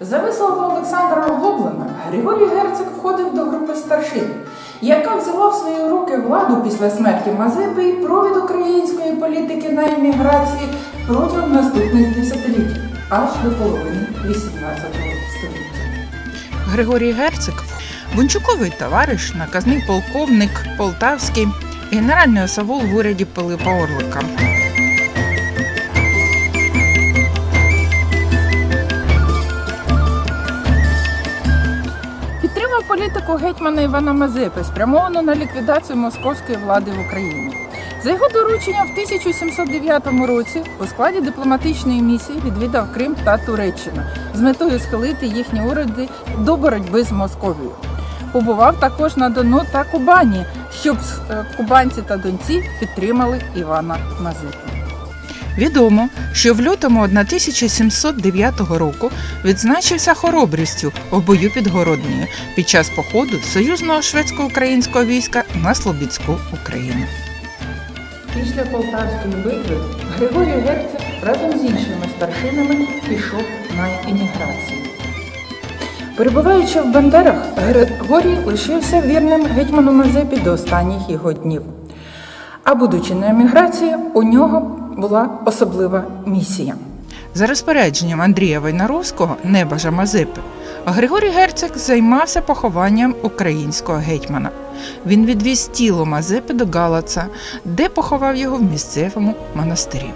За висловами Олександра Оглоблена, Григорій Герцог входив до групи старшин, яка взяла в свої руки владу після смерті Мазепи і провід української політики на еміграції протягом наступних десятиліть, аж до половини 18 століття. Григорій Герцик, бунчуковий товариш, наказний полковник Полтавський, генеральний осавул в уряді Пилипа Орлика. Підтримав гетьмана Івана Мазепи, спрямовану на ліквідацію московської влади в Україні. За його дорученням в 1709 році у складі дипломатичної місії відвідав Крим та Туреччину з метою схилити їхні уряди до боротьби з Московією. Побував також на Дону та Кубані, щоб е, кубанці та донці підтримали Івана Мазепу. Відомо, що в лютому 1709 року відзначився хоробрістю у бою під Городнею під час походу союзного шведсько-українського війська на Слобідську Україну. Після Полтавської битви Григорій Герцог разом з іншими старшинами пішов на еміграцію. Перебуваючи в Бандерах, Григорій лишився вірним гетьману Мазепі до останніх його днів. А будучи на еміграції, у нього була особлива місія. За розпорядженням Андрія Войнаровського, небажа Мазепи, Григорій Герцог займався похованням українського гетьмана. Він відвіз тіло Мазепи до Галаца, де поховав його в місцевому монастирі.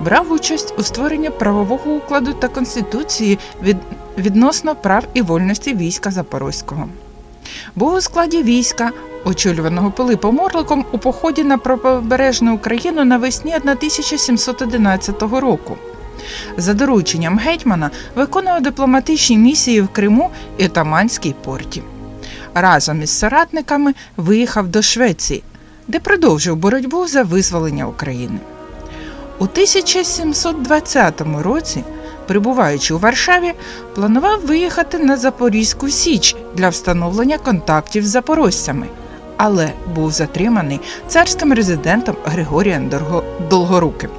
Брав участь у створенні правового укладу та конституції від... відносно прав і вольності війська Запорозького. Був у складі війська, очолюваного Пилипом Орликом у поході на правобережну Україну навесні 1711 року. За дорученням гетьмана виконував дипломатичні місії в Криму і Таманській порті. Разом із соратниками виїхав до Швеції, де продовжив боротьбу за визволення України. У 1720 році, прибуваючи у Варшаві, планував виїхати на Запорізьку Січ для встановлення контактів з запорожцями, але був затриманий царським резидентом Григорієм Долгоруким.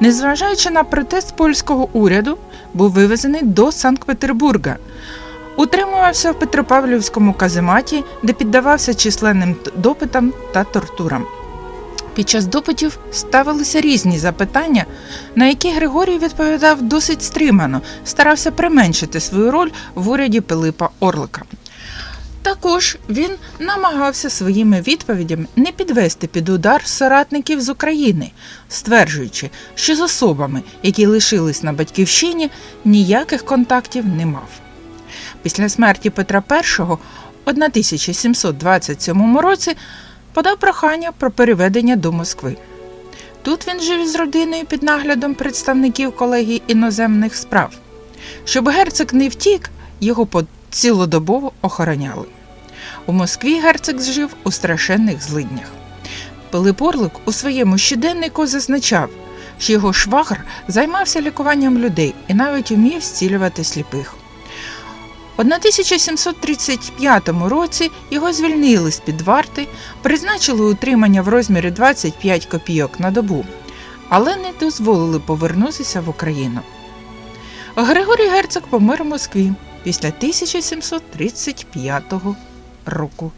Незважаючи на протест польського уряду, був вивезений до Санкт-Петербурга. Утримувався в Петропавлівському казематі, де піддавався численним допитам та тортурам. Під час допитів ставилися різні запитання, на які Григорій відповідав досить стримано, старався применшити свою роль в уряді Пилипа Орлика. Також він намагався своїми відповідями не підвести під удар соратників з України, стверджуючи, що з особами, які лишились на батьківщині, ніяких контактів не мав. Після смерті Петра І у 1727 році подав прохання про переведення до Москви. Тут він жив із родиною під наглядом представників колегії іноземних справ. Щоб герцог не втік, його цілодобово охороняли. У Москві герцог жив у страшенних злиднях. Пилип Орлик у своєму щоденнику зазначав, що його швагр займався лікуванням людей і навіть умів зцілювати сліпих. У 1735 році його звільнили з під варти, призначили утримання в розмірі 25 копійок на добу, але не дозволили повернутися в Україну. Григорій Герцог помер у Москві після 1735 року